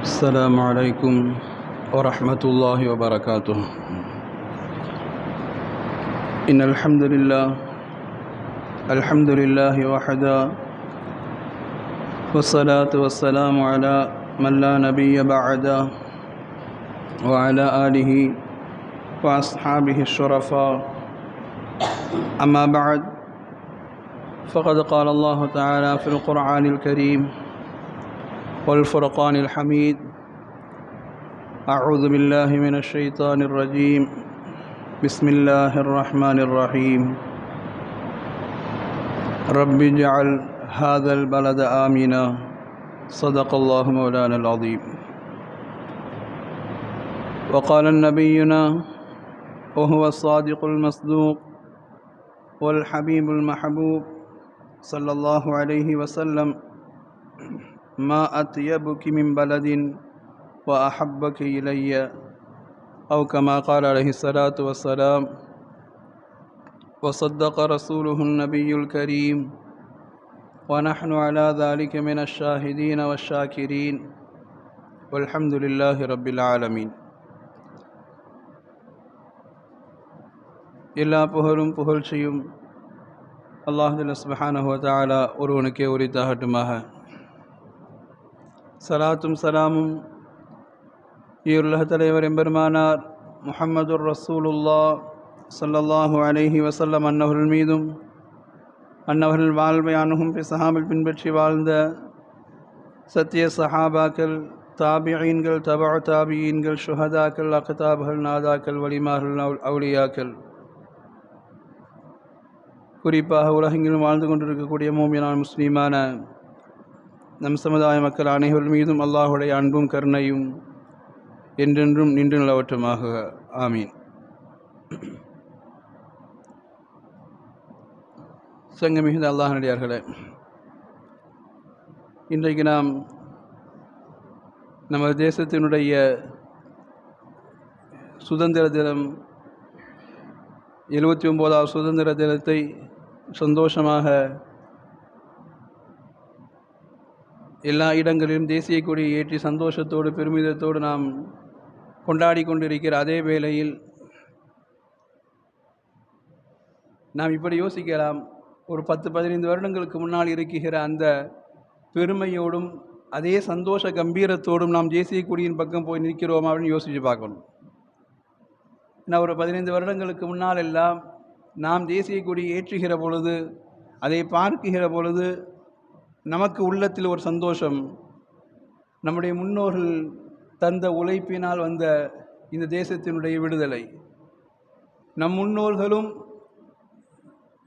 السلام عليكم ورحمة الله وبركاته. إن الحمد لله الحمد لله وحده والصلاة والسلام على من لا نبي بعده وعلى آله وأصحابه الشرفاء. أما بعد فقد قال الله تعالى في القرآن الكريم والفرقان الحميد. أعوذ بالله من الشيطان الرجيم. بسم الله الرحمن الرحيم. رب اجعل هذا البلد آمنا. صدق الله مولانا العظيم. وقال النبينا وهو الصادق المصدوق والحبيب المحبوب صلى الله عليه وسلم. ما أطيبك من بلد وأحبك إلي أو كما قال عليه الصلاة والسلام وصدق رسوله النبي الكريم ونحن على ذلك من الشاهدين والشاكرين والحمد لله رب العالمين எல்லா புகழும் புகழ்ச்சியும் அல்லாஹுல்ல சுபஹானஹு தாலா ஒருவனுக்கே உரித்தாகட்டுமாக சலாத்தும் சலாமும். ஈருலக தலைவர் எம்பெருமானார் முஹம்மதுர் ரசூலுல்லா சல்லல்லாஹு அலைஹி வசல்லம் அன்னவர்கள் மீதும் அன்னவர்கள் வாழ்வை அணுகும் பிசஹாமல் பின்பற்றி வாழ்ந்த சத்திய சஹாபாக்கள் தாபியீன்கள் தபா தாபியீன்கள் ஷுஹதாக்கள் அக்தாப்கள் நாதாக்கள் வலிமார்கள் அவுளியாக்கள் குறிப்பாக உலகெங்கிலும் வாழ்ந்து கொண்டிருக்கக்கூடிய மோமியனான முஸ்லீமான நம் சமுதாய மக்கள் அனைவர் மீதும் அல்லாஹுடைய அன்பும் கருணையும் என்றென்றும் நின்று நிலவற்றமாக. ஆமீன். சங்க மிகுந்த அல்லாஹ் நடிகார்களே இன்றைக்கு நாம் நமது தேசத்தினுடைய சுதந்திர தினம் எழுபத்தி ஒம்போதாவது சுதந்திர தினத்தை சந்தோஷமாக எல்லா இடங்களிலும் தேசிய கொடியை ஏற்றி சந்தோஷத்தோடு பெருமிதத்தோடு நாம் கொண்டாடி கொண்டிருக்கிற அதே வேளையில் நாம் இப்படி யோசிக்கலாம். ஒரு பத்து பதினைந்து வருடங்களுக்கு முன்னால் இருக்கிற அந்த பெருமையோடும் அதே சந்தோஷ கம்பீரத்தோடும் நாம் தேசிய கொடியின் பக்கம் போய் நிற்கிறோம் அப்படின்னு யோசித்து பார்க்கணும். நான் ஒரு பதினைந்து வருடங்களுக்கு முன்னால் எல்லாம் நாம் தேசிய கொடி ஏற்றுகிற பொழுது அதை பார்க்குகிற பொழுது நமக்கு உள்ளத்தில் ஒரு சந்தோஷம். நம்முடைய முன்னோர்கள் தந்த உழைப்பினால் வந்த இந்த தேசத்தினுடைய விடுதலை. நம் முன்னோர்களும்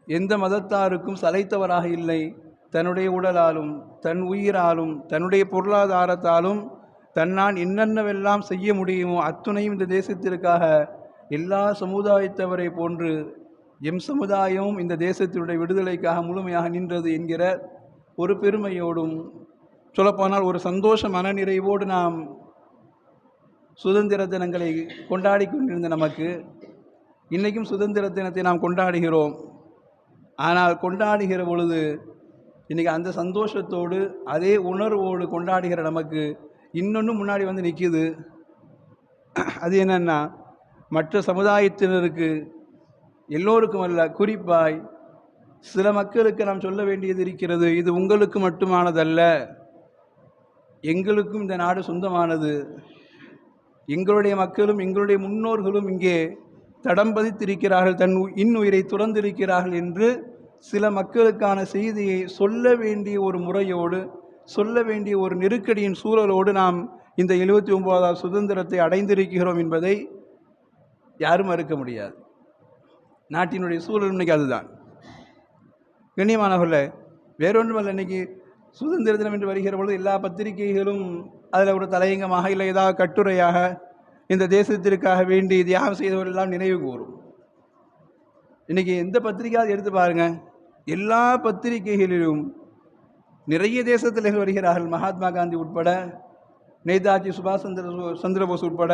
எந்த மதத்தாருக்கும் சளைத்தவராக இல்லை. தன்னுடைய உடலாலும் தன் உயிராலும் தன்னுடைய பொருளாதாரத்தாலும் தன்னால் என்னென்னவெல்லாம் செய்ய முடியுமோ அத்துணையும் இந்த தேசத்திற்காக எல்லா சமுதாயத்தவரை போன்று எம் சமுதாயமும் இந்த தேசத்தினுடைய விடுதலைக்காக முழுமையாக நின்றது என்கிற ஒரு பெருமையோடும் சொல்லப்போனால் ஒரு சந்தோஷ மனநிறைவோடு நாம் சுதந்திர தினங்களை கொண்டாடி கொண்டிருந்த நமக்கு இன்றைக்கும் சுதந்திர தினத்தை நாம் கொண்டாடுகிறோம். ஆனால் கொண்டாடுகிற பொழுது இன்றைக்கி அந்த சந்தோஷத்தோடு அதே உணர்வோடு கொண்டாடுகிற நமக்கு இன்னொன்று முன்னாடி வந்து நிற்கிது அது என்னென்னா மற்ற சமுதாயத்தினருக்கு எல்லோருக்கும் அல்ல குறிப்பாய் சில மக்களுக்கு நாம் சொல்ல வேண்டியது இருக்கிறது இது உங்களுக்கு மட்டுமானதல்ல. எங்களுக்கும் இந்த நாடு சொந்தமானது. எங்களுடைய மக்களும் எங்களுடைய முன்னோர்களும் இங்கே தடம் பதித்திருக்கிறார்கள் தன் இன்னுயிரை துறந்திருக்கிறார்கள் என்று சில மக்களுக்கான செய்தியை சொல்ல வேண்டிய ஒரு முறையோடு சொல்ல வேண்டிய ஒரு நெருக்கடியின் சூழலோடு நாம் இந்த எழுபத்தி ஒன்பதாவது சுதந்திரத்தை அடைந்திருக்கிறோம் என்பதை யாரும் மறுக்க முடியாது. நாட்டினுடைய சூழல் இன்னைக்கு அதுதான். கண்ணியமானவர்கள வேறொன்றுமல்ல இன்னைக்கு சுதந்திர தினம் என்று வருகிற பொழுது எல்லா பத்திரிகைகளும் அதில் ஒரு தலையங்கமாக இல்லை ஏதாவது கட்டுரையாக இந்த தேசத்திற்காக வேண்டி தியாகம் செய்தவர்களெல்லாம் நினைவு கூறும். இன்றைக்கி எந்த பத்திரிகையாவது எடுத்து பாருங்கள் எல்லா பத்திரிகைகளிலும் நிறைய தேசத்தில் வருகிறார்கள் மகாத்மா காந்தி உட்பட நேதாஜி சுபாஷ் சந்திர சந்திரபோஸ் உட்பட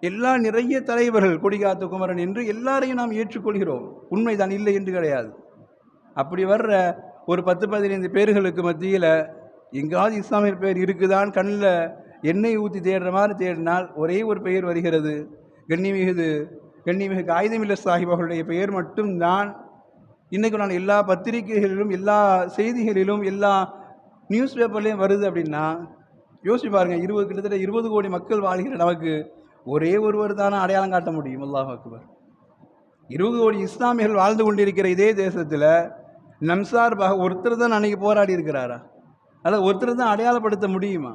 எல்லா நிறைய தலைவர்கள் கொடிகாத்த குமரன் என்று எல்லாரையும் நாம் ஏற்றுக்கொள்கிறோம். உண்மைதான் இல்லை என்று கிடையாது. அப்படி வர்ற ஒரு பத்து பதினைந்து பேர்களுக்கு மத்தியில் எங்காவது இஸ்லாமிய பெயர் இருக்குதான் கண்ணில் எண்ணெய் ஊற்றி தேடுற மாதிரி தேடினால் ஒரே ஒரு பெயர் வருகிறது. கண்ணிமிகுது கண்ணிமிகு காகிதமில்ல சாஹிப் அவர்களுடைய பெயர் மட்டும்தான். இன்றைக்கு நான் எல்லா பத்திரிகைகளிலும் எல்லா செய்திகளிலும் எல்லா நியூஸ் பேப்பர்லேயும் வருது அப்படின்னா யோசிச்சு பாருங்கள் இருபது கிட்டத்தட்ட இருபது கோடி மக்கள் வாழ்கிற நமக்கு ஒரே ஒருவர் தானே அடையாளம் காட்ட முடியும். அல்லாஹ் அக்பர். இருபது கோடி இஸ்லாமியர்கள் வாழ்ந்து கொண்டிருக்கிற இதே தேசத்தில் நம் சார்பாக ஒருத்தர் தான் அன்னைக்கு போராடி இருக்கிறாரா? அல்லது ஒருத்தர் தான் அடையாளப்படுத்த முடியுமா?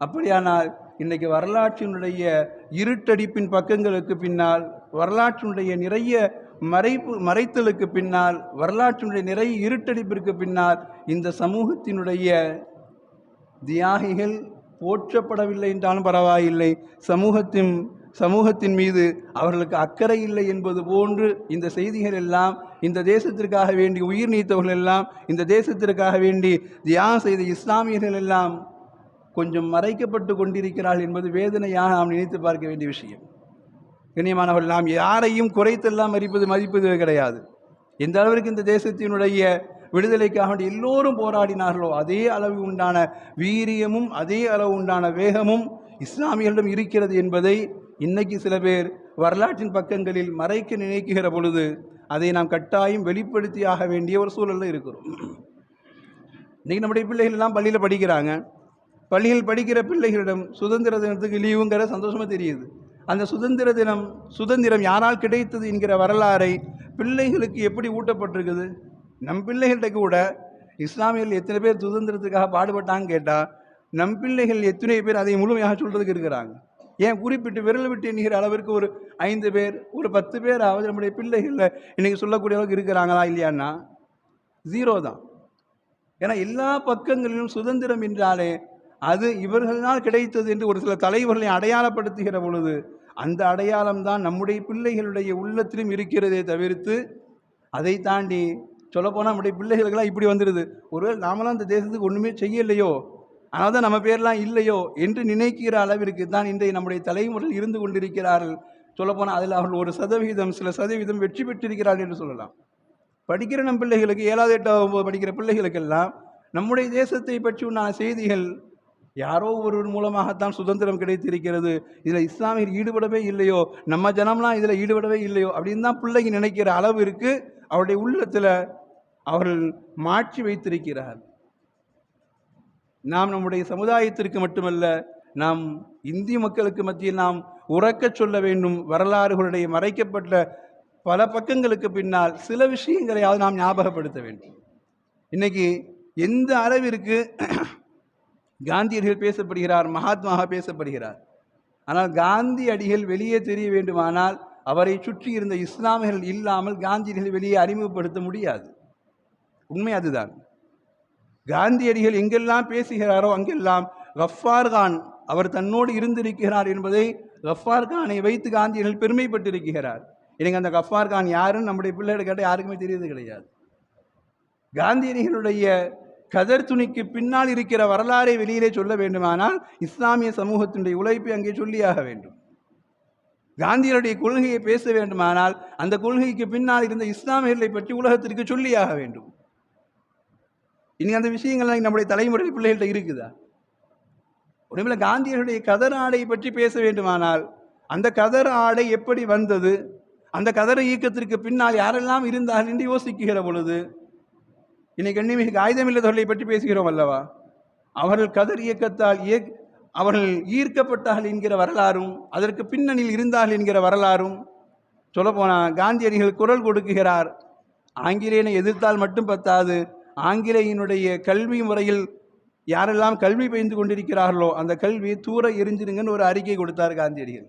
அப்படியானால் இன்றைக்கு வரலாற்றினுடைய இருட்டடிப்பின் பக்கங்களுக்கு பின்னால் வரலாற்றினுடைய நிறைய மறைப்பு மறைத்தலுக்கு பின்னால் வரலாற்றினுடைய நிறைய இருட்டடிப்பிற்கு பின்னால் இந்த சமூகத்தினுடைய தியாகிகள் போற்றப்படவில்லை என்றாலும் பரவாயில்லை. சமூகத்தின் சமூகத்தின் மீது அவர்களுக்கு அக்கறை இல்லை என்பது போன்று இந்த செய்திகள் எல்லாம் இந்த தேசத்திற்காக வேண்டி உயிர் நீத்தவர்கள் எல்லாம் இந்த தேசத்திற்காக வேண்டி தியானம் செய்த இஸ்லாமியர்கள் எல்லாம் கொஞ்சம் மறைக்கப்பட்டு கொண்டிருக்கிறார்கள் என்பது வேதனையாக நாம் நினைத்து பார்க்க வேண்டிய விஷயம். கண்ணியமானவர்கள் நாம் யாரையும் குறைத்தெல்லாம் மதிப்பது மதிப்பது கிடையாது. எந்த அளவிற்கு இந்த தேசத்தினுடைய விடுதலைக்காக எல்லோரும் போராடினார்களோ அதே அளவு உண்டான வீரியமும் அதே அளவு உண்டான வேகமும் இஸ்லாமியர்களிடம் இருக்கிறது என்பதை இன்னைக்கு சில பேர் வரலாற்றின் பக்கங்களில் மறைக்க நினைக்குகிற பொழுது அதை நாம் கட்டாயம் வெளிப்படுத்தியாக வேண்டிய ஒரு சூழலில் இருக்கிறோம். இன்றைக்கி நம்முடைய பிள்ளைகள் எல்லாம் பள்ளியில் படிக்கிறாங்க. பள்ளியில் படிக்கிற பிள்ளைகளிடம் சுதந்திர தினத்துக்கு லீவுங்கிற சந்தோஷமாக தெரியுது. அந்த சுதந்திர தினம் சுதந்திரம் யாரால் கிடைத்தது என்கிற வரலாறை பிள்ளைகளுக்கு எப்படி ஊட்டப்பட்டிருக்குது? நம் பிள்ளைகள்கிட்ட கூட இஸ்லாமியர்கள் எத்தனை பேர் சுதந்திரத்துக்காக பாடுபட்டாங்கன்னு கேட்டால் நம் பிள்ளைகள் எத்தனை பேர் அதை முழுமையாக சொல்கிறதுக்கு இருக்கிறாங்க. ஏன் குறிப்பிட்டு விரல் விட்டு எண்ணுகிற அளவிற்கு ஒரு ஐந்து பேர் ஒரு பத்து பேர் ஆவது நம்முடைய பிள்ளைகளில் இன்றைக்கி சொல்லக்கூடிய அளவுக்கு இருக்கிறாங்களா இல்லையான்னா ஜீரோ தான். ஏன்னா எல்லா பக்கங்களிலும் சுதந்திரம் என்றாலே அது இவர்களால் கிடைத்தது என்று ஒரு சில தலைவர்களை அடையாளப்படுத்துகிற பொழுது அந்த அடையாளம் தான் நம்முடைய பிள்ளைகளுடைய உள்ளத்திலும் இருக்கிறதே தவிர்த்து அதை தாண்டி சொல்லப்போனால் நம்முடைய பிள்ளைகளுக்கெல்லாம் இப்படி வந்துடுது ஒருவேளை நாமெல்லாம் அந்த தேசத்துக்கு ஒன்றுமே செய்யலையோ? ஆனால் தான் நம்ம பேர்லாம் இல்லையோ என்று நினைக்கிற அளவிற்கு தான் இன்றைய நம்முடைய தலைமுறையில் இருந்து கொண்டிருக்கிறார்கள். சொல்லப்போனால் அதில் அவர்கள் ஒரு சதவிகிதம் சில சதவீதம் வெற்றி பெற்றிருக்கிறார்கள் என்று சொல்லலாம். படிக்கிற நம் பிள்ளைகளுக்கு ஏழாவது எட்டாவது ஒன்பது படிக்கிற பிள்ளைகளுக்கெல்லாம் நம்முடைய தேசத்தை பற்றி உண்டான செய்திகள் யாரோ ஒருவர் மூலமாகத்தான் சுதந்திரம் கிடைத்திருக்கிறது. இதில் இஸ்லாமியர் ஈடுபடவே இல்லையோ நம்ம ஜனம்லாம் இதில் ஈடுபடவே இல்லையோ அப்படின்னு தான் பிள்ளைங்க நினைக்கிற அளவிற்கு அவருடைய உள்ளத்தில் அவர்கள் மாற்றி வைத்திருக்கிறார் நாம் நம்முடைய சமுதாயத்திற்கு மட்டுமல்ல நாம் இந்திய மக்களுக்கு மத்தியில் நாம் உறக்கச் சொல்ல வேண்டும். வரலாறுகளுடைய மறைக்கப்பட்ட பல பக்கங்களுக்கு பின்னால் சில விஷயங்களையாவது நாம் ஞாபகப்படுத்த வேண்டும். இன்னைக்கு எந்த அளவிற்கு காந்தியடிகள் பேசப்படுகிறார் மகாத்மாக பேசப்படுகிறார். ஆனால் காந்தி அடிகள் வெளியே தெரிய வேண்டுமானால் அவரை சுற்றி இருந்த இஸ்லாமியர்கள் இல்லாமல் காந்தியடிகள் வெளியே அறிமுகப்படுத்த முடியாது. உண்மை அதுதான். காந்தியடிகள் எங்கெல்லாம் பேசுகிறாரோ அங்கெல்லாம் கஃபார் கான் அவர் தன்னோடு இருந்திருக்கிறார் என்பதை கஃபார் கானை வைத்து காந்தியடிகள் பெருமைப்பட்டிருக்கிறார். எனக்கு அந்த கஃபார் கான் யாருன்னு நம்முடைய பிள்ளைகள் கேட்டால் யாருக்குமே தெரியுது கிடையாது. காந்தியடிகளுடைய கதர் துணிக்கு பின்னால் இருக்கிற வரலாறை வெளியிலே சொல்ல வேண்டுமானால் இஸ்லாமிய சமூகத்தினுடைய உழைப்பை அங்கே சொல்லியாக வேண்டும். காந்தியருடைய கொள்கையை பேச வேண்டுமானால் அந்த கொள்கைக்கு பின்னால் இருந்த இஸ்லாமியர்களை பற்றி உலகத்திற்கு சொல்லியாக வேண்டும். இனி அந்த விஷயங்கள் நம்முடைய தலைமுறை பிள்ளைகள்கிட்ட இருக்குதா? ஒருவேளை காந்தியனுடைய கதர் ஆடை பற்றி பேச வேண்டுமானால் அந்த கதர் ஆடை எப்படி வந்தது? அந்த கதர் இயக்கத்திற்கு பின்னால் யாரெல்லாம் இருந்தார்கள் என்று யோசிக்கிற பொழுது இன்னைக்கு கண்ணிமிகு ஆயுதமில்லாதவர்களை பற்றி பேசுகிறோம் அல்லவா? அவர்கள் கதர் இயக்கத்தால் இயக் அவர்கள் ஈர்க்கப்பட்டார்கள் என்கிற வரலாறும் அதற்கு பின்னணியில் இருந்தார்கள் என்கிற வரலாறும் சொல்லப்போனால் காந்தியடிகள் குரல் கொடுக்குகிறார் ஆங்கிலேயனை எதிர்த்தால் மட்டும் பத்தாது ஆங்கிலேயனுடைய கல்வி முறையில் யாரெல்லாம் கல்வி பயின்று கொண்டிருக்கிறார்களோ அந்த கல்வி தூர எரிஞ்சிருங்கன்னு ஒரு அறிக்கை கொடுத்தார் காந்தியடிகள்.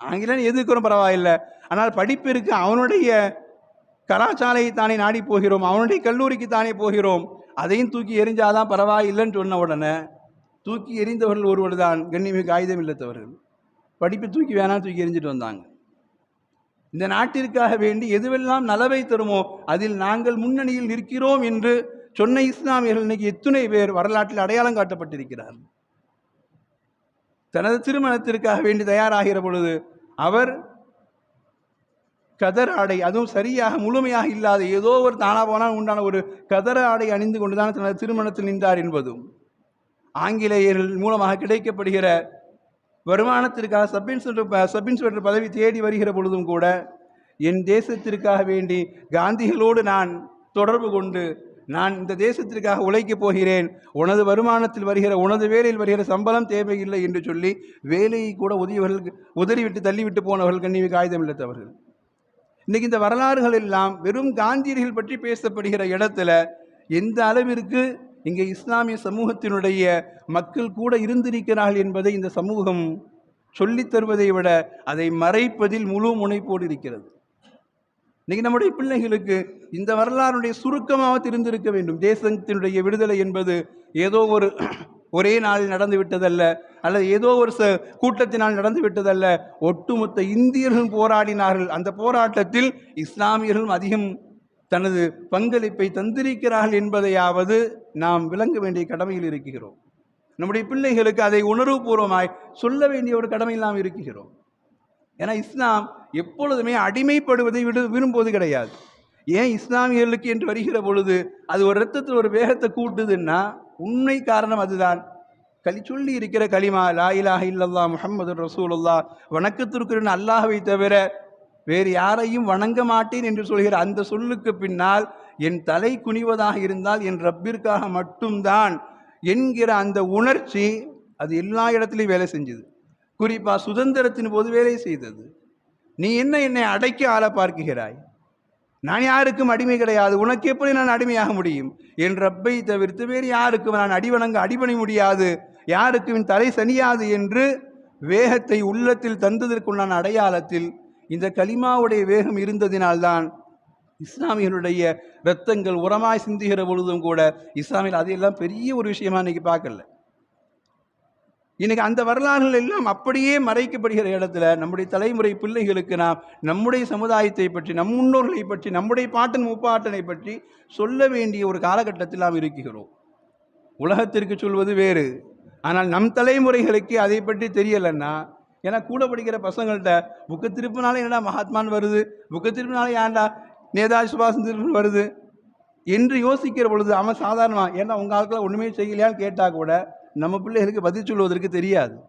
ஆங்கிலம் எதுக்குறோம் பரவாயில்லை. ஆனால் படிப்பிற்கு அவனுடைய கலாச்சாலையை தானே நாடி போகிறோம் அவனுடைய கல்லூரிக்கு தானே போகிறோம் அதையும் தூக்கி எரிஞ்சாதான் பரவாயில்லைன்னு சொன்ன உடனே தூக்கி எறிந்தவர்கள் ஒருவர் தான் கண்ணிமிகு ஆயுதம் இல்லத்தவர்கள் படிப்பு தூக்கி வேணாம் தூக்கி எரிஞ்சிட்டு வந்தாங்க. இந்த நாட்டிற்காக வேண்டி எதுவெல்லாம் நலவை தருமோ அதில் நாங்கள் முன்னணியில் நிற்கிறோம் என்று சொன்ன இஸ்லாமியர்கள் இன்னைக்கு எத்தனை பேர் வரலாற்றில் அடையாளம் காட்டப்பட்டிருக்கிறார். தனது திருமணத்திற்காக வேண்டி தயாராகிற பொழுது அவர் கதர் ஆடை அதுவும் சரியாக முழுமையாக இல்லாத ஏதோ ஒரு தானா போனால் உண்டான ஒரு கதர் ஆடை அணிந்து கொண்டுதான் தனது திருமணத்தில் நின்றார் என்பதும் ஆங்கிலேயர்கள் மூலமாக கிடைக்கப்படுகிற வருமானத்திற்காக சப் இன்ஸ்பெக்டர் சப் இன்ஸ்பெக்டர் பதவி தேடி வருகிற பொழுதும் கூட என் தேசத்திற்காக வேண்டி காந்திகளோடு நான் தொடர்பு கொண்டு நான் இந்த தேசத்திற்காக உழைக்கப் போகிறேன் உனது வருமானத்தில் வருகிற உனது வேலையில் வருகிற சம்பளம் தேவையில்லை என்று சொல்லி வேலையை கூட உதவியவர்கள் உதறிவிட்டு தள்ளிவிட்டு போனவர்கள் கண்ணிமிக்கு ஆயுதம் இல்லாதவர்கள் இன்றைக்கி இந்த வரலாறுகள் எல்லாம் வெறும் காந்தியடிகள் பற்றி பேசப்படுகிற இடத்துல எந்த அளவிற்கு இங்கே இஸ்லாமிய சமூகத்தினுடைய மக்கள் கூட இருந்திருக்கிறார்கள் என்பதை இந்த சமூகம் சொல்லித் தருவதை விட அதை மறைப்பதில் முழு முனைப்போடு இருக்கிறது. இன்னைக்கு நம்முடைய பிள்ளைகளுக்கு இந்த வரலாறுடைய சுருக்கமாக தெரிந்திருக்க வேண்டும். தேசத்தினுடைய விடுதலை என்பது ஏதோ ஒரு ஒரே நாளில் நடந்து விட்டதல்ல அல்லது ஏதோ ஒரு ச கூட்டத்தினால் நடந்து விட்டதல்ல. ஒட்டுமொத்த இந்தியர்களும் போராடினார்கள். அந்த போராட்டத்தில் இஸ்லாமியர்களும் அதிகம் தனது பங்களிப்பை தந்திருக்கிறார்கள் என்பதையாவது நாம் விளங்க வேண்டிய கடமையில் இருக்கிறோம். நம்முடைய பிள்ளைகளுக்கு அதை உணர்வுபூர்வமாய் சொல்ல வேண்டிய ஒரு கடமையில் நாம் இருக்கிறோம். ஏன்னா இஸ்லாம் எப்பொழுதுமே அடிமைப்படுவதை விடு விரும்புவது கிடையாது. ஏன் இஸ்லாமியர்களுக்கு என்று வருகிற பொழுது அது ஒரு ரத்தத்தில் ஒரு வேகத்தை கூட்டுதுன்னா உண்மை காரணம் அதுதான். களி சொல்லி இருக்கிற களிமா லா இலாஹ இல்லல்லா முஹம்மது ரசூலுல்லா வணக்கத்திற்குரிய அல்லாஹவை தவிர வேறு யாரையும் வணங்க மாட்டேன் என்று சொல்கிற அந்த சொல்லுக்கு பின்னால் என் தலை குனிவதாக இருந்தால் என் ரப்பிற்காக மட்டும்தான் என்கிற அந்த உணர்ச்சி அது எல்லா இடத்துலையும் வேலை செஞ்சுது. குறிப்பாக சுதந்திரத்தின் போது வேலை செய்தது. நீ என்ன என்னை அடைக்க ஆள பார்க்குகிறாய்? நான் யாருக்கும் அடிமை கிடையாது. உனக்கு எப்படி நான் அடிமையாக முடியும்? என் ரப்பை தவிர்த்து வேறு யாருக்கும் நான் அடிவணங்க அடிபணி முடியாது. யாருக்கும் என் தலை சனியாது என்று வேகத்தை உள்ளத்தில் தந்ததற்குண்டான அடையாளத்தில் இந்த கலிமாவுடைய வேகம் இருந்ததினால்தான் இஸ்லாமியனுடைய இரத்தங்கள் உரமாய் சிந்துகிற பொழுதும் கூட இஸ்லாமியில் அதையெல்லாம் பெரிய ஒரு விஷயமா இன்னைக்கு பார்க்கல. இன்னைக்கு அந்த வரலாறுகள் எல்லாம் அப்படியே மறைக்கப்படுகிற இடத்துல நம்முடைய தலைமுறை பிள்ளைகளுக்கு நாம் நம்முடைய சமுதாயத்தை பற்றி நம் முன்னோர்களை பற்றி நம்முடைய பாட்டன் முப்பாட்டனை பற்றி சொல்ல வேண்டிய ஒரு காலகட்டத்தில் நாம் இருக்கிறோம். உலகத்திற்கு சொல்வது வேறு. ஆனால் நம் தலைமுறைகளுக்கு அதை பற்றி தெரியலைன்னா ஏன்னா கூட படிக்கிற பசங்கள்கிட்ட புக்கு திருப்பினாலே என்னடா மகாத்மான் வருது? புக்கு திருப்பினாலே ஏன்டா நேதாஜி சுபாஷ் சந்திரன் வருது? என்று யோசிக்கிற பொழுது அவன் சாதாரணமாக ஏன்னா உங்கள் ஆட்களை ஒன்றுமே செய்யலையான்னு கேட்டால் கூட நம்ம பிள்ளைகளுக்கு பதில் சொல்வதற்கு தெரியாது.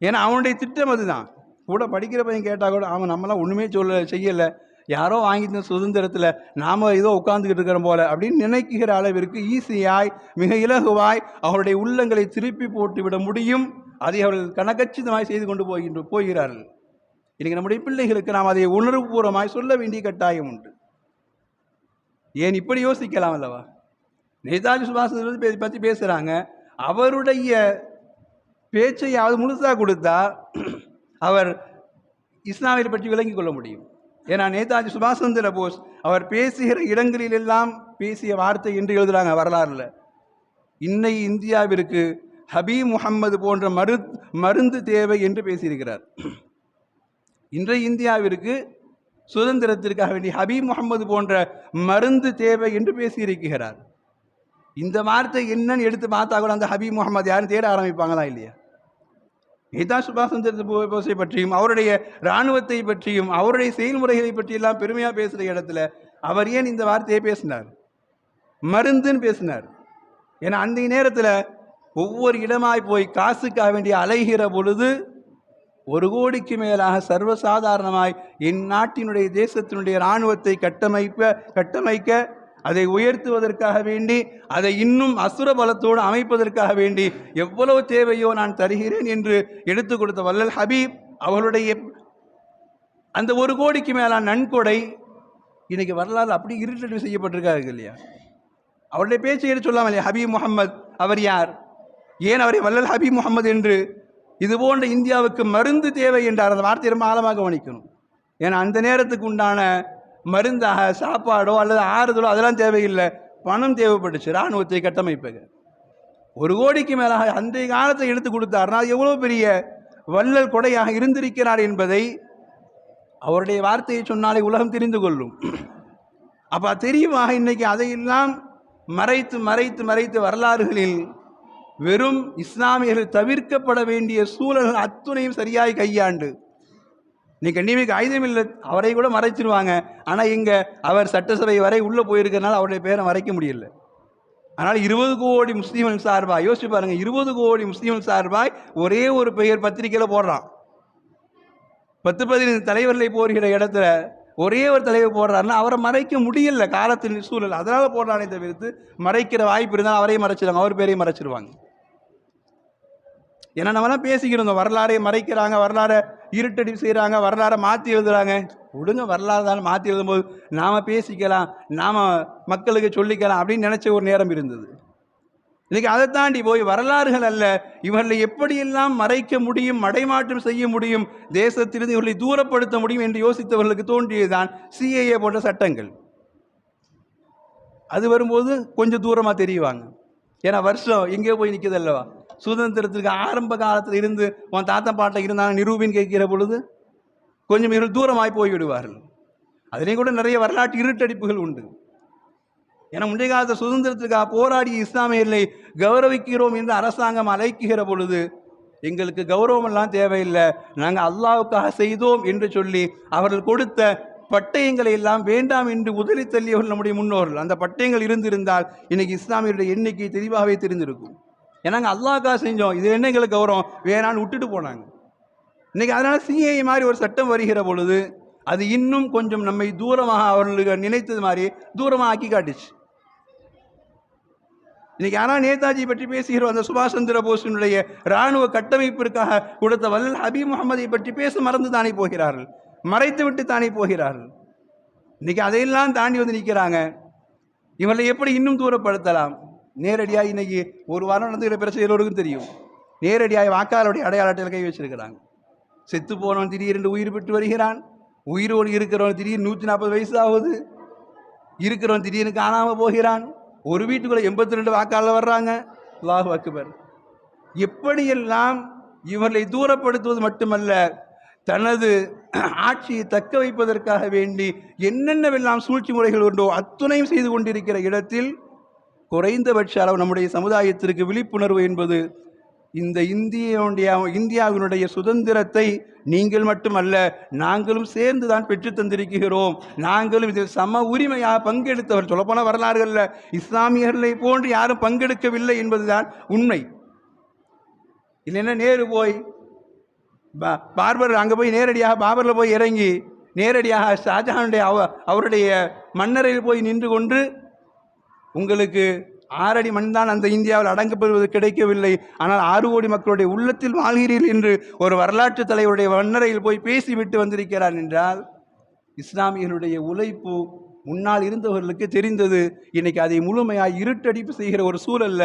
ஏன்னா அவனுடைய திட்டம் அதுதான். கூட படிக்கிற பையன் கேட்டால் கூட அவன் நம்மளாம் ஒன்றுமே சொல்ல செய்யலை. யாரோ வாங்கிட்ட சுதந்திரத்தில் நாம் ஏதோ உட்காந்துக்கிட்டு இருக்கிறோம் போல. அப்படின்னு நினைக்கிற அளவிற்கு ஈஸியாய் மிக இலகுவாய் அவருடைய உள்ளங்களை திருப்பி போட்டு விட முடியும். அதை அவர்கள் கணக்கச்சிதமாய் செய்து கொண்டு போகின்ற போகிறார்கள். இன்றைக்கு நம்முடைய பிள்ளைகளுக்கு நாம் அதை உணர்வுபூர்வமாய் சொல்ல வேண்டிய கட்டாயம் உண்டு. ஏன் இப்படி யோசிக்கலாம் அல்லவா? நேதாஜி சுபாஷ் பற்றி பேசுகிறாங்க அவருடைய பேச்சையாவது முழுசாக கொடுத்தா அவர் இஸ்லாமியரை பற்றி விளங்கிக் கொள்ள முடியும். ஏன்னா நேதாஜி சுபாஷ் சந்திர போஸ் அவர் பேசுகிற இடங்களிலெல்லாம் பேசிய வார்த்தை என்று எழுதுகிறாங்க வரலாறுல. இன்னை இந்தியாவிற்கு ஹபீப் முகம்மது போன்ற மரு மருந்து தேவை என்று பேசியிருக்கிறார். இன்றைய இந்தியாவிற்கு சுதந்திரத்திற்காக வேண்டி ஹபீப் முகம்மது போன்ற மருந்து தேவை என்று பேசியிருக்கிறார். இந்த வார்த்தை என்னன்னு எடுத்து பார்த்தா கூட அந்த ஹபீப் முகமது யாரும் தேட ஆரம்பிப்பாங்களா இல்லையா? நேதா சுபாஷ் சந்திர போஸை பற்றியும் அவருடைய இராணுவத்தை பற்றியும் அவருடைய செயல்முறைகளை பற்றியெல்லாம் பெருமையாக பேசுகிற இடத்துல அவர் ஏன் இந்த வார்த்தையை பேசினார்? மருந்துன்னு பேசினார். ஏன்னா அந்த நேரத்தில் ஒவ்வொரு இடமாய் போய் காசுக்காக வேண்டிய அலைகிற பொழுது ஒரு கோடிக்கு மேலாக சர்வசாதாரணமாய் என் நாட்டினுடைய தேசத்தினுடைய இராணுவத்தை கட்டமைப்ப கட்டமைக்க அதை உயர்த்துவதற்காக வேண்டி அதை இன்னும் அசுர பலத்தோடு அமைப்பதற்காக வேண்டி எவ்வளவு தேவையோ நான் தருகிறேன் என்று எடுத்து கொடுத்த வல்லல் ஹபீப் அவளுடைய அந்த ஒரு கோடிக்கு மேலான நன்கொடை இன்னைக்கு வரலாறு அப்படி இருட்டடி செய்யப்பட்டிருக்காரு இல்லையா? அவருடைய பேச்சை எடுத்து சொல்லாமல் இல்லையா ஹபீப் முகமது அவர் யார்? ஏன் அவரை வல்லல் ஹபீப் முகமது என்று இது போன்ற இந்தியாவுக்கு மருந்து தேவை என்றார்? அந்த வார்த்தையை ரொம்ப ஆழமாக கவனிக்கணும். ஏன்னா அந்த நேரத்துக்கு உண்டான மருந்தாக சாப்பாடோ அல்லது ஆறுதலோ அதெல்லாம் தேவையில்லை. பணம் தேவைப்பட்டுச்சு இராணுவத்தை கட்டமைப்பக ஒரு கோடிக்கு மேலாக அன்றைய காலத்தை எடுத்து கொடுத்தார்னா அது எவ்வளோ பெரிய வள்ளல் கொடையாக இருந்திருக்கிறார் என்பதை அவருடைய வார்த்தையை சொன்னாலே உலகம் தெரிந்து கொள்ளும். அப்போ தெரியுமாக இன்றைக்கி அதையெல்லாம் மறைத்து மறைத்து மறைத்து வரலாறுகளில் வெறும் இஸ்லாமியர்கள் தவிர்க்கப்பட வேண்டிய சூழல்கள் அத்துணையும் சரியாய் கையாண்டு. நீ கண்ணியமிக்கு ஆயுதம் இல்லை அவரை கூட மறைச்சிருவாங்க. ஆனால் இங்கே அவர் சட்டசபை வரை உள்ளே போயிருக்கிறனால அவருடைய பேரை மறைக்க முடியல. ஆனால் இருபது கோடி முஸ்லீம்கள் சார்பாக யோசிச்சு பாருங்க இருபது கோடி முஸ்லீம்கள் சார்பாய் ஒரே ஒரு பெயர் பத்திரிக்கையில் போடுறான். பத்து பதினைந்து தலைவர்களை போடுகிற இடத்துல ஒரே ஒரு தலைவர் போடுறாருன்னா அவரை மறைக்க முடியல காலத்தின் சூழல். அதனால போடுறானே தவிர்த்து மறைக்கிற வாய்ப்பு இருந்தால் அவரையும் மறைச்சிருவாங்க அவர் பேரையும் மறைச்சிருவாங்க. ஏன்னா நம்மலாம் பேசிக்கிறோம் வரலாறை மறைக்கிறாங்க வரலாறை இருட்டடி செய்கிறாங்க வரலாறை மாற்றி எழுதுறாங்க. விடுங்க வரலாறு தானே மாற்றி எழுதும்போது நாம் பேசிக்கலாம் நாம் மக்களுக்கு சொல்லிக்கலாம் அப்படின்னு நினச்ச ஒரு நேரம் இருந்தது. இன்றைக்கி அதை தாண்டி போய் வரலாறுகள் அல்ல இவர்களை எப்படியெல்லாம் மறைக்க முடியும் மடைமாற்றம் செய்ய முடியும் தேசத்திலிருந்து இவர்களை தூரப்படுத்த முடியும் என்று யோசித்தவர்களுக்கு தோன்றியதுதான் சிஏஏ போன்ற சட்டங்கள். அது வரும்போது கொஞ்சம் தூரமாக தெரியுவாங்க. ஏன்னா வருஷம் எங்கேயோ போய் நிற்குது அல்லவா சுதந்திரத்துக்கு ஆரம்ப காலத்தில் இருந்து உன் தாத்தா பாட்டை இருந்தாங்க நிரூபின்னு கேட்கிற பொழுது கொஞ்சம் இவர்கள் தூரமாய் போய்விடுவார்கள். அதிலேயும் கூட நிறைய வரலாற்று இருட்டடிப்புகள் உண்டு. ஏன்னா முந்தைய காலத்து சுதந்திரத்துக்காக போராடிய இஸ்லாமியர்களை கௌரவிக்கிறோம் என்று அரசாங்கம் அழைக்குகிற பொழுது எங்களுக்கு கௌரவமெல்லாம் தேவையில்லை. நாங்கள் அல்லாவுக்காக செய்தோம் என்று சொல்லி அவர்கள் கொடுத்த பட்டயங்களை எல்லாம் வேண்டாம் என்று உதறி தள்ளியவர்கள் நம்முடைய முன்னோர்கள். அந்த பட்டயங்கள் இருந்திருந்தால் இன்னைக்கு இஸ்லாமியருடைய எண்ணிக்கை தெளிவாகவே தெரிந்திருக்கும். ஏன்னா நாங்கள் செஞ்சோம். இது என்ன எங்களுக்கு கௌரவம்? வேணான்னு விட்டுட்டு போனாங்க. இன்னைக்கு அதனால சிஏஐ மாதிரி ஒரு சட்டம் வருகிற பொழுது அது இன்னும் கொஞ்சம் நம்மை தூரமாக அவர்களுக்கு நினைத்தது மாதிரி தூரமாக ஆக்கி காட்டுச்சு. இன்னைக்கு ஆனால் நேதாஜி பற்றி பேசுகிறோம். அந்த சுபாஷ் சந்திர போஸினுடைய இராணுவ கட்டமைப்பிற்காக கொடுத்த வல்லல் ஹபீப் முகமதை பற்றி பேச மறந்து தானே போகிறார்கள். மறைத்து விட்டு தானே போகிறார்கள். இன்னைக்கு அதையெல்லாம் தாண்டி வந்து நிற்கிறாங்க. இவர்களை எப்படி இன்னும் தூரப்படுத்தலாம்? நேரடியாக இன்னைக்கு ஒரு வாரம் நடந்துகிற பிரச்சனை எல்லோருக்கும் தெரியும். நேரடியாக வாக்காளருடைய அடையாள அட்டையில் கை வச்சிருக்கிறாங்க. செத்து போனவன் திடீரென்று உயிர் பெற்று வருகிறான். உயிரோடு இருக்கிறவன் திடீர்னு நூற்றி நாற்பது வயசு ஆகுது இருக்கிறவன் திடீர்னு காணாமல் போகிறான். ஒரு வீட்டுக்குள்ளே எண்பத்தி ரெண்டு வாக்காளர் வர்றாங்க. அல்லாஹ் அக்பர். எப்படியெல்லாம் இவர்களை தூரப்படுத்துவது மட்டுமல்ல தனது ஆட்சியை தக்க வைப்பதற்காக வேண்டி என்னென்னவெல்லாம் சூழ்ச்சி முறைகள் உண்டோ அத்துணையும் செய்து கொண்டிருக்கிற இடத்தில் குறைந்தபட்ச அளவு நம்முடைய சமுதாயத்திற்கு விழிப்புணர்வு என்பது இந்த இந்தியனுடைய இந்தியாவினுடைய சுதந்திரத்தை நீங்கள் மட்டுமல்ல நாங்களும் சேர்ந்து தான் பெற்று தந்திருக்கிறோம். நாங்களும் இதில் சம உரிமையாக பங்கெடுத்தவர். சொல்லப்போனால் வரலாறுகளில் இஸ்லாமியர்களை போன்று யாரும் பங்கெடுக்கவில்லை என்பதுதான் உண்மை. இல்லைன்னா நேரு போய் பா- பார்பர் அங்கே போய் நேரடியாக பாபரில் போய் இறங்கி நேரடியாக ஷாஜஹானுடைய அவ அவருடைய மன்னரையில் போய் நின்று கொண்டு உங்களுக்கு ஆறடி மண் தான் அந்த இந்தியாவில் அடங்கப்படுவது கிடைக்கவில்லை. ஆனால் ஆறு கோடி மக்களுடைய உள்ளத்தில் வாழ்கிறீர்கள் என்று ஒரு வரலாற்று தலைவருடைய மன்னரையில் போய் பேசிவிட்டு வந்திருக்கிறார் என்றால் இஸ்லாமியனுடைய உழைப்பு முன்னால் இருந்தவர்களுக்கு தெரிந்தது. இன்னைக்கு அதை முழுமையாக இருட்டடிப்பு செய்கிற ஒரு சூழல்ல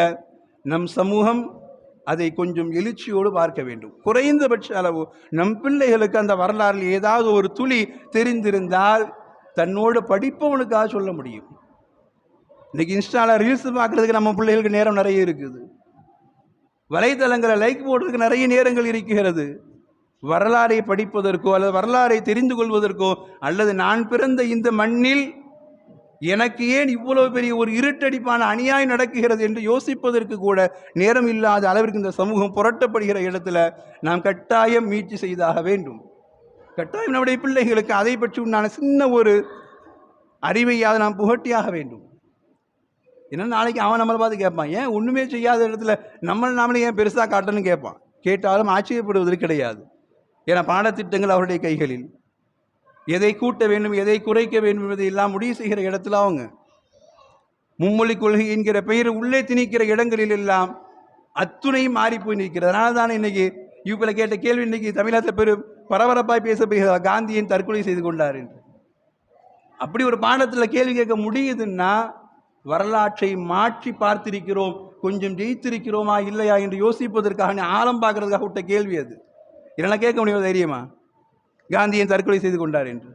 நம் சமூகம் அதை கொஞ்சம் எழுச்சியோடு பார்க்க வேண்டும். குறைந்தபட்ச அளவு நம் பிள்ளைகளுக்கு அந்த வரலாறில் ஏதாவது ஒரு துளி தெரிந்திருந்தால் தன்னோடு படிப்பவனுக்காக சொல்ல முடியும். இன்னைக்கு இன்ஸ்டால ரீல்ஸ் பார்க்குறதுக்கு நம்ம பிள்ளைகளுக்கு நேரம் நிறைய இருக்குது. வலைத்தளங்களை லைக் போடுறதுக்கு நிறைய நேரங்கள் இருக்கிறது. வரலாறை படிப்பதற்கோ அல்லது வரலாறை தெரிந்து கொள்வதற்கோ அல்லது நான் பிறந்த இந்த மண்ணில் எனக்கு ஏன் இவ்வளவு பெரிய ஒரு இருட்டடிப்பான அநியாயம் நடக்குகிறது என்று யோசிப்பதற்கு கூட நேரம் இல்லாத அளவிற்கு இந்த சமூகம் புரட்டப்படுகிற இடத்துல நாம் கட்டாயம் மீட்சி செய்தாக வேண்டும். கட்டாயம் நம்முடைய பிள்ளைகளுக்கு அதை பற்றி உண்டான சின்ன ஒரு அறிவையாவது நாம் புகட்டியாக வேண்டும். ஏன்னா நாளைக்கு அவன் நம்மளை பார்த்து கேட்பான் ஏன் ஒன்றுமே செய்யாத இடத்துல நம்மளை நாமளே ஏன் பெருசாக காட்டணும்னு கேட்பான்? கேட்டாலும் ஆச்சரியப்படுவது கிடையாது. ஏன்னா பாடத்திட்டங்கள் அவருடைய கைகளில். எதை கூட்ட வேண்டும் எதை குறைக்க வேண்டும் என்பதை எல்லாம் முடிவு செய்கிற இடத்துல அவங்க. மும்மொழி கொள்கை என்கிற பெயர் உள்ளே திணிக்கிற இடங்களில் எல்லாம் அத்துணையும் மாறி போய் நிற்கிறது. அதனால தான் இன்னைக்கு யூபியில் கேட்ட கேள்வி இன்னைக்கு தமிழகத்தில் பெரும் பரபரப்பாய் பேசப்படுகிறது காந்தியின் தற்கொலை செய்து கொண்டார் என்று. அப்படி ஒரு பாடத்தில் கேள்வி கேட்க முடியுதுன்னா வரலாற்றை மாற்றி பார்த்திருக்கிறோம் கொஞ்சம் ஜெயித்திருக்கிறோமா இல்லையா என்று யோசிப்பதற்காக ஆழம் பார்க்கறதுக்காக விட்ட கேள்வி அது. இதெல்லாம் கேட்க முடியும் தைரியமா? காந்தியன் தற்கொலை செய்து கொண்டார் என்று.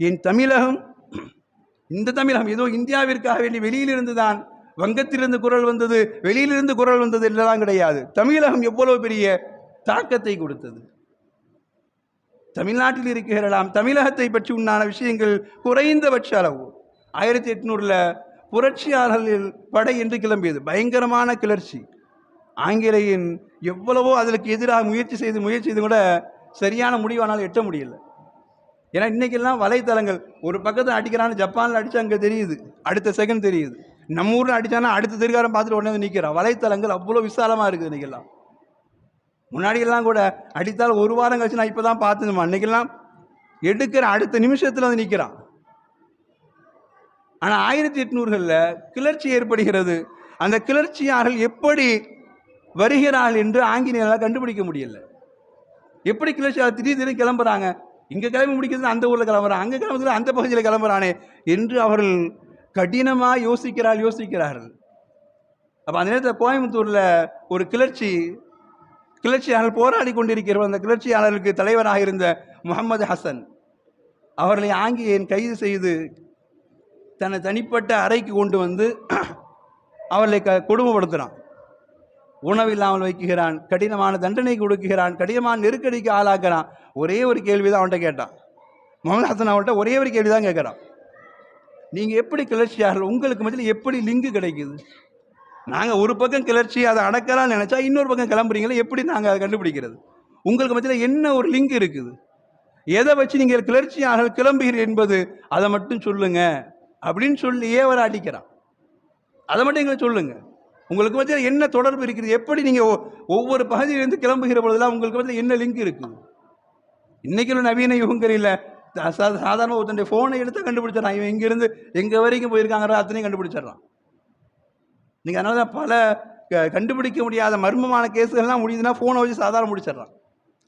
என் தமிழகம் இந்த தமிழகம் ஏதோ இந்தியாவிற்காக வேண்டி வெளியிலிருந்து தான் வங்கத்திலிருந்து குரல் வந்தது வெளியிலிருந்து குரல் வந்தது என்றெல்லாம் கிடையாது. தமிழகம் எவ்வளவு பெரிய தாக்கத்தை கொடுத்தது. தமிழ்நாட்டில் இருக்கிறலாம் தமிழகத்தை பற்றி உண்டான விஷயங்கள் குறைந்தபட்ச அளவு. ஆயிரத்தி எட்நூறில் புரட்சியாளர்கள் படை என்று கிளம்பியது. பயங்கரமான கிளர்ச்சி. ஆங்கிலேயின் எவ்வளவோ அதற்கு எதிராக முயற்சி செய்து முயற்சி செய்து கூட சரியான முடிவானால் எட்ட முடியல. ஏன்னா இன்றைக்கெல்லாம் வலைத்தளங்கள் ஒரு பக்கத்தில் அடிக்கிறான்னு ஜப்பானில் அடித்தா அங்கே தெரியுது. அடுத்த செகண்ட் தெரியுது. நம்ம ஊரில் அடித்தானா அடுத்த திருக்காரம் பார்த்துட்டு உடனே வந்து நிற்கிறான் வலைத்தளங்கள் அவ்வளோ விசாலமாக இருக்குது இன்றைக்கெல்லாம் முன்னாடியெல்லாம் கூட அடித்தால் ஒரு வாரம் கழிச்சு நான் இப்போ தான் பார்த்துமா அன்றைக்கெல்லாம் எடுக்கிற அடுத்த நிமிஷத்தில் வந்து நிற்கிறான் ஆனால் ஆயிரத்தி எட்நூறுகளில் கிளர்ச்சி ஏற்படுகிறது. அந்த கிளர்ச்சியாளர்கள் எப்படி வருகிறார்கள் என்று ஆங்கிலேயர்களால் கண்டுபிடிக்க முடியலை. எப்படி கிளர்ச்சியாளர் திடீர் திடீர்னு கிளம்புறாங்க. இங்கே கிளம்பி முடிக்கிறது அந்த ஊரில் கிளம்புறான். அங்கே கிளம்புறது அந்த பகுதியில் கிளம்புறானே என்று அவர்கள் கடினமாக யோசிக்கிறாள் யோசிக்கிறார்கள். அப்போ அந்த நேரத்தில் கோயம்புத்தூரில் ஒரு கிளர்ச்சி கிளர்ச்சியாளர் போராடி கொண்டிருக்கிறவர் அந்த கிளர்ச்சியாளருக்கு தலைவராக இருந்த முகமது ஹசன் அவர்களை ஆங்கிலேயன் கைது செய்து தன்னை தனிப்பட்ட அறைக்கு கொண்டு வந்து அவர்களை க கொடுமைப்படுத்துகிறான் உணவில்லாமல் வைக்குகிறான் கடினமான தண்டனை கொடுக்குகிறான் கடினமான நெருக்கடிக்கு ஆளாக்குறான் ஒரே ஒரு கேள்வி தான் அவன்கிட்ட கேட்டான். முகமது ஹசன் அவன்கிட்ட ஒரே ஒரு கேள்வி தான் கேட்குறான். நீங்கள் எப்படி கிளர்ச்சியாக உங்களுக்கு மத்தியில் எப்படி லிங்கு கிடைக்குது? நாங்கள் ஒரு பக்கம் கிளர்ச்சி அதை அடக்கலாம்னு நினச்சா இன்னொரு பக்கம் கிளம்புறீங்களே எப்படி நாங்கள் அதை கண்டுபிடிக்கிறது? உங்களுக்கு மத்தியில் என்ன ஒரு லிங்க் இருக்குது? எதை வச்சு நீங்கள் கிளர்ச்சியாக கிளம்புகிறீர்கள் என்பது அதை மட்டும் சொல்லுங்க அப்படின்னு சொல்லி ஏவரை அடிக்கிறான் அதை மட்டும் எங்களை சொல்லுங்கள் உங்களுக்கு மத்தியில் என்ன தொடர்பு இருக்குது? எப்படி நீங்கள் ஒவ்வொரு பகுதியிலிருந்து கிளம்புகிற பொழுதெல்லாம் உங்களுக்கு மத்தியில் என்ன லிங்க் இருக்குது இன்னைக்கு உள்ள நவீன இல்லை. சாதாரண ஒருத்தனுடைய ஃபோனை எடுத்து கண்டுபிடிச்சிடறான். இவன் இங்கேருந்து எங்கே வரைக்கும் போயிருக்காங்கிற அத்தனையும் கண்டுபிடிச்சிடறான். நீங்கள் அதனால தான் பல க- கண்டுபிடிக்க முடியாத மர்மமான கேஸுகள்லாம் முடியுதுன்னா ஃபோனை வச்சு சாதாரண முடிச்சிடறான்.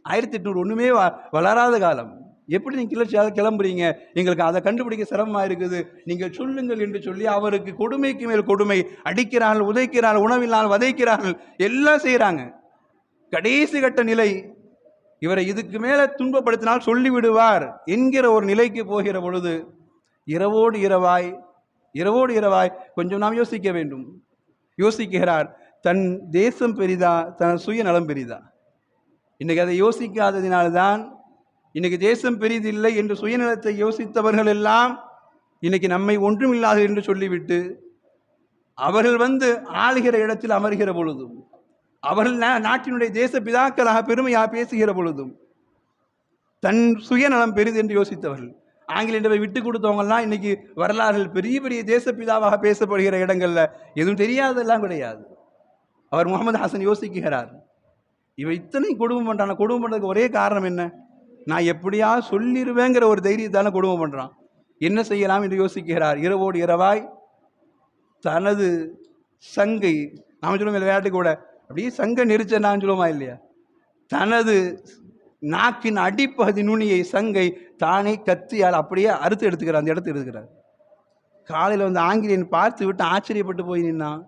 ஆயிரத்தி எட்நூறு ஒன்றுமே வ வளராத காலம். எப்படி நீங்கள் கிளர்ச்சியாக கிளம்புறீங்க? எங்களுக்கு அதை கண்டுபிடிக்க சிரமமாக இருக்குது. நீங்கள் சொல்லுங்கள் என்று சொல்லி அவருக்கு கொடுமைக்கு மேல் கொடுமை அடிக்கிறார்கள் உதைக்கிறார்கள் உணவில்லாமல் வதைக்கிறார்கள் எல்லாம் செய்கிறாங்க கடைசி கட்ட நிலை இவரை இதுக்கு மேலே துன்பப்படுத்தினால் சொல்லிவிடுவார் என்கிற ஒரு நிலைக்கு போகிற பொழுது இரவோடு இரவாய் இரவோடு இரவாய் கொஞ்சம் நாம் யோசிக்க வேண்டும். யோசிக்கிறார் தன் தேசம் பெரிதா தன் சுயநலம் பெரிதா? இன்றைக்கி அதை யோசிக்காததினால்தான் இன்னைக்கு தேசம் பெரிதில்லை என்று சுயநலத்தை யோசித்தவர்கள் எல்லாம் இன்னைக்கு நம்மை ஒன்றும் இல்லாது என்று சொல்லிவிட்டு அவர்கள் வந்து ஆளுகிற இடத்தில் அமர்கிற பொழுதும் அவர்கள் நாட்டினுடைய தேச பிதாக்களாக பெருமையாக பேசுகிற பொழுதும் தன் சுயநலம் பெரிது என்று யோசித்தவர்கள். ஆங்கிலேயரை விட்டு கொடுத்தவங்கலாம் இன்னைக்கு வரலாறுகள் பெரிய பெரிய தேசப்பிதாவாக பேசப்படுகிற இடங்களில் எதுவும் தெரியாதெல்லாம் கிடையாது. அவர் முகமது ஹாசன் யோசிக்கிறார். இவன் இத்தனை குடும்பம் பண்ணுறான் குடும்பம் பண்ணுறதுக்கு ஒரே காரணம் என்ன? நான் எப்படியா சொல்லிடுவேங்கிற ஒரு தைரியத்தால குடும்பம் பண்ணுறான் என்ன செய்யலாம் என்று யோசிக்கிறார். இரவோடு இரவாய் தனது சங்கை நாம சொல்லுவோம் விளையாட்டு கூட. அப்படியே சங்க நெரிச்சனான்னு சொல்லுவோமா இல்லையா? தனது நாக்கின் அடிப்பகுதி நுனியை சங்கை தானே கத்தியால் அப்படியே அறுத்து எடுத்துக்கிறார். அந்த இடத்த எடுத்துக்கிறார். காலையில் வந்து ஆங்கிலேயன் பார்த்து விட்டு ஆச்சரியப்பட்டு போய் நின்னான்.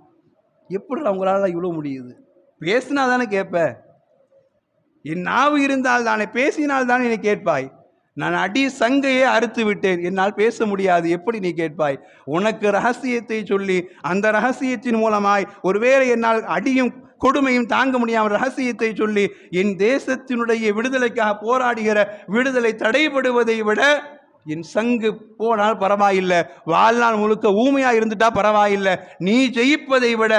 எப்படி அவங்களால இவ்வளோ முடியுது? பேசினா தானே கேட்பேன். என் நாவு இருந்தால் தானே பேசினால் தானே நீ கேட்பாய். நான் அடி சங்கையே அறுத்து விட்டேன். என்னால் பேச முடியாது. எப்படி நீ கேட்பாய்? உனக்கு ரகசியத்தை சொல்லி அந்த ரகசியத்தின் மூலமாய் ஒருவேளை என்னால் அடியும் கொடுமையும் தாங்க முடியாமல் ரகசியத்தை சொல்லி என் தேசத்தினுடைய விடுதலைக்காக போராடுகிற விடுதலை தடைபடுவதை விட என் சங்கு போனால் பரவாயில்லை வாழ்நாள் முழுக்க ஊமையாக இருந்துட்டா பரவாயில்லை. நீ ஜெயிப்பதை விட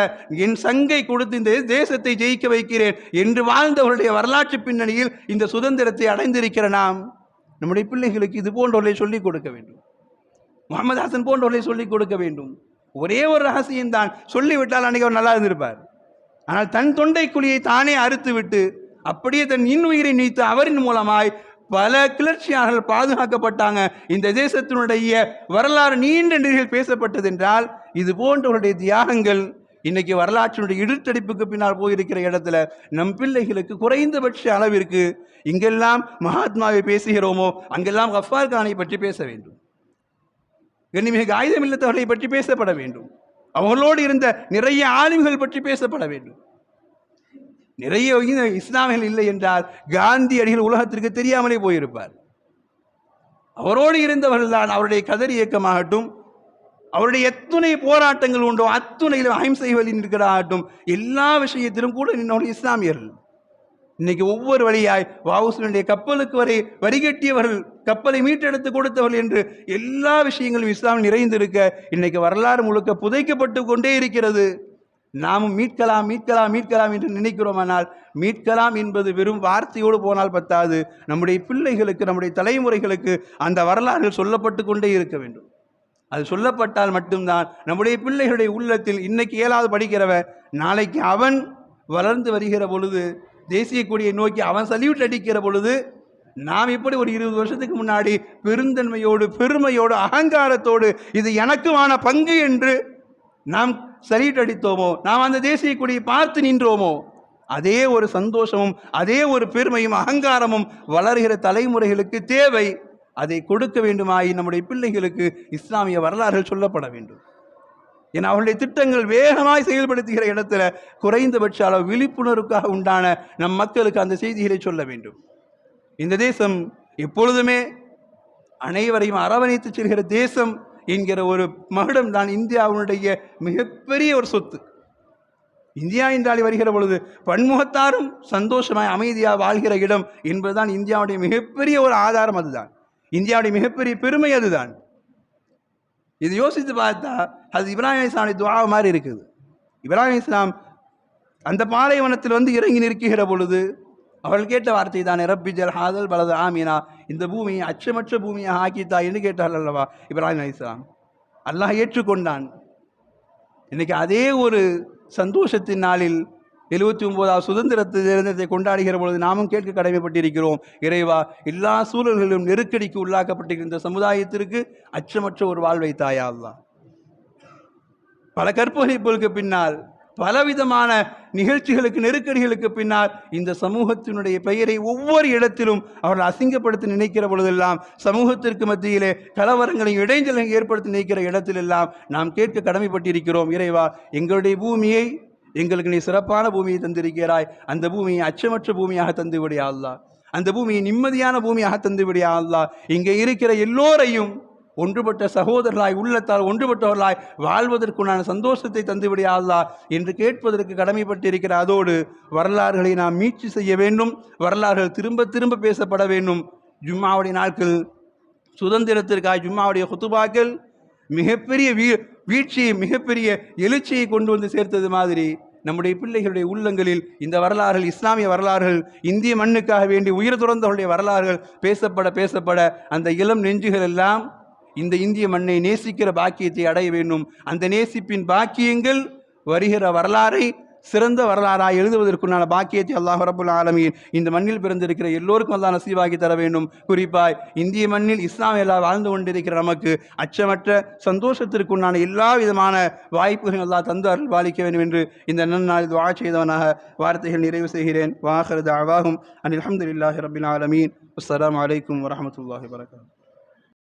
என் சங்கை கொடுத்து இந்த தேசத்தை ஜெயிக்க வைக்கிறேன் என்று வாழ்ந்தவருடைய வரலாற்று பின்னணியில் இந்த சுதந்திரத்தை அடைந்திருக்கிற நாம் நம்முடைய பிள்ளைகளுக்கு இது போன்றவர்களை சொல்லிக் கொடுக்க வேண்டும். முகமதாசன் போன்றவர்களை சொல்லிக் கொடுக்க வேண்டும். ஒரே ஒரு ரகசியம்தான் சொல்லிவிட்டால் அன்னைக்கு அவர் நல்லா இருந்திருப்பார். ஆனால் தன் தொண்டை குழியை தானே அறுத்து விட்டு அப்படியே தன் இன்னுயிரை நீத்து அவரின் மூலமாய் பல கிளர்ச்சியாளர்கள் பாதுகாக்கப்பட்டாங்க. இந்த தேசத்தினுடைய வரலாறு நீண்ட நிலையில் பேசப்பட்டது என்றால் இது போன்றவருடைய தியாகங்கள் இன்னைக்கு வரலாற்றினுடைய இடுத்தடிப்புக்கு பின்னால் போயிருக்கிற இடத்துல நம் பிள்ளைகளுக்கு குறைந்தபட்ச அளவிற்கு இங்கெல்லாம் மகாத்மாவை பேசுகிறோமோ அங்கெல்லாம் கஃபார் கானை பற்றி பேச வேண்டும். கண்ணிமிகு ஆயுதம் பற்றி பேசப்பட வேண்டும். அவர்களோடு இருந்த நிறைய ஆளுமைகள் பற்றி பேசப்பட வேண்டும். நிறைய இஸ்லாமியர்கள் இல்லை என்றால் காந்தியடிகள் உலகத்திற்கு தெரியாமலே போயிருப்பார். அவரோடு இருந்தவர்கள் தான் அவருடைய கதர் இயக்கமாகட்டும் அவருடைய எத்துணை போராட்டங்கள் உண்டோ அத்துணையிலும் அஹிம்சை வழி நிற்கிறாகட்டும் எல்லா விஷயத்திலும் கூட நின்றவர்கள் இஸ்லாமியர்கள். இன்னைக்கு ஒவ்வொரு வழியாய் வாவுசனுடைய கப்பலுக்கு வரை வரிகட்டியவர்கள் கப்பலை மீட்டெடுத்து கொடுத்தவர்கள் என்று எல்லா விஷயங்களும் இஸ்லாம் நிறைந்திருக்க இன்னைக்கு வரலாறு முழுக்க புதைக்கப்பட்டு கொண்டே இருக்கிறது. நாமும் மீட்கலாம் மீட்கலாம் மீட்கலாம் என்று நினைக்கிறோமானால் மீட்கலாம் என்பது வெறும் வார்த்தையோடு போனால் பத்தாது. நம்முடைய பிள்ளைகளுக்கு நம்முடைய தலைமுறைகளுக்கு அந்த வரலாறுகள் சொல்லப்பட்டு கொண்டே இருக்க வேண்டும். அது சொல்லப்பட்டால் மட்டும்தான் நம்முடைய பிள்ளைகளுடைய உள்ளத்தில் இன்னைக்கு ஏழாவது படிக்கிறவன் நாளைக்கு அவன் வளர்ந்து வருகிற பொழுது தேசிய கொடியை நோக்கி அவன் சல்யூட் அடிக்கிற பொழுது நாம் இப்படி ஒரு இருபது வருஷத்துக்கு முன்னாடி பெருந்தன்மையோடு பெருமையோடு அகங்காரத்தோடு இது எனக்குமான பங்கு என்று நாம் சல்யூட் அடித்தோமோ நாம் அந்த தேசிய கொடியை பார்த்து நின்றோமோ அதே ஒரு சந்தோஷமும் அதே ஒரு பெருமையும் அகங்காரமும் வளர்கிற தலைமுறைகளுக்கு தேவை. அதை கொடுக்க வேண்டுமாய் நம்முடைய பிள்ளைகளுக்கு இஸ்லாமிய வரலாறுகள் சொல்லப்பட வேண்டும். ஏன்னா அவருடைய திட்டங்கள் வேகமாய் செயல்படுத்துகிற இடத்துல குறைந்தபட்ச அளவு விழிப்புணர்வுக்காக உண்டான நம் மக்களுக்கு அந்த செய்திகளை சொல்ல வேண்டும். இந்த தேசம் எப்பொழுதுமே அனைவரையும் அரவணைத்து செல்கிற தேசம். என்கிற ஒரு மகுடம் தான் இந்தியாவுடைய மிகப்பெரிய ஒரு சொத்து. இந்தியா என்றாலே வருகிற பொழுது பன்முகத்தாரும் சந்தோஷமாய் அமைதியாக வாழ்கிற இடம் என்பதுதான் இந்தியாவுடைய மிகப்பெரிய ஒரு ஆதாரம் அதுதான். இந்தியாவுடைய மிகப்பெரிய பெருமை அதுதான். இது யோசித்து பார்த்தா அது இப்ராஹிம் இஸ்லாமுடைய துவா மாதிரி இருக்குது. இப்ராஹிம் இஸ்லாம் அந்த பாலைவனத்தில் வந்து இறங்கி நிற்கிற பொழுது அவள் கேட்ட வார்த்தை தான் ரப்பிஜர் ஹாதல் பலது ஆமீனா. இந்த பூமியை அச்சமற்ற பூமியை ஆக்கித்தா என்று கேட்டாள் அல்லவா? இப்ராஹிம் அலி இஸ்லாம் அல்லாஹ் ஏற்றுக்கொண்டான். இன்னைக்கு அதே ஒரு சந்தோஷத்தின் நாளில் எழுபத்தி ஒன்பதாவது சுதந்திர தினத்தை கொண்டாடுகிற பொழுது நாமும் கேட்க கடமைப்பட்டிருக்கிறோம். இறைவா எல்லா சூழல்களிலும் நெருக்கடிக்கு உள்ளாக்கப்பட்டிருக்கிற இந்த சமுதாயத்திற்கு அச்சமற்ற ஒரு வாழ்வை தாயா தான் பல கற்பழிப்புகளுக்கு பின்னால் பலவிதமான நிகழ்ச்சிகளுக்கு நெருக்கடிகளுக்கு பின்னால் இந்த சமூகத்தினுடைய பெயரை ஒவ்வொரு இடத்திலும் அவர்கள் அசிங்கப்படுத்தி நினைக்கிற பொழுதெல்லாம் சமூகத்திற்கு மத்தியிலே கலவரங்களையும் இடைஞ்சலையும் ஏற்படுத்தி நினைக்கிற இடத்திலெல்லாம் நாம் கேட்க கடமைப்பட்டிருக்கிறோம். இறைவா எங்களுடைய பூமியை எங்களுக்கு நீ சிறப்பான பூமியை தந்திருக்கிறாய். அந்த பூமியை அச்சமற்ற பூமியாக தந்து விடையா அல்லா அந்த பூமியை நிம்மதியான பூமியாக தந்து விடையா அல்லா இங்கே இருக்கிற எல்லோரையும் ஒன்றுபட்ட சகோதரர்களாய் உள்ளத்தால் ஒன்றுபட்டவர்களாய் வாழ்வதற்குண்டான சந்தோஷத்தை தந்துவிடையாதா என்று கேட்பதற்கு கடமைப்பட்டிருக்கிற அதோடு வரலாறுகளை நாம் மீட்சி செய்ய வேண்டும் வரலாறுகள் திரும்ப திரும்ப பேசப்பட வேண்டும். ஜும்மாவுடைய நாட்கள் சுதந்திரத்திற்காக ஜும்மாவுடைய குத்துபாக்கள் மிகப்பெரிய வீ வீழ்ச்சியை மிகப்பெரிய எழுச்சியை கொண்டு வந்து சேர்த்தது மாதிரி நம்முடைய பிள்ளைகளுடைய உள்ளங்களில் இந்த வரலாறுகள் இஸ்லாமிய வரலாறுகள் இந்திய மண்ணுக்காக வேண்டி உயிர் துறந்தவர்களுடைய வரலாறுகள் பேசப்பட பேசப்பட அந்த இளம் நெஞ்சுகள் எல்லாம் இந்த இந்திய மண்ணை நேசிக்கிற பாக்கியத்தை அடைய வேண்டும். அந்த நேசிப்பின் பாக்கியங்கள் வருகிற வரலாறை சிறந்த வரலாறாய் எழுதுவதற்குண்டான பாக்கியத்தை அல்லாஹ் ரபுல் ஆலமீன் இந்த மண்ணில் பிறந்திருக்கிற எல்லோருக்கும் அல்லாஹ் நசீவாக்கி தர வேண்டும். குறிப்பாய் இந்திய மண்ணில் இஸ்லாம் எல்லாம் வாழ்ந்து கொண்டிருக்கிற நமக்கு அச்சமற்ற சந்தோஷத்திற்குண்டான எல்லா விதமான வாய்ப்புகள் அல்லாஹ் தந்து அருள் பாலிக்க வேண்டும் என்று இந்த நன்னாளில் வா செய்தவனாக வார்த்தைகள் நிறைவு செய்கிறேன். வாஹரது அவாகும் அன் அலமதுல்லாஹி ரபில் ஆலமீன். அஸ்லாம் அலைக்கும் வரஹமத்துல்லாஹி வரகாத்து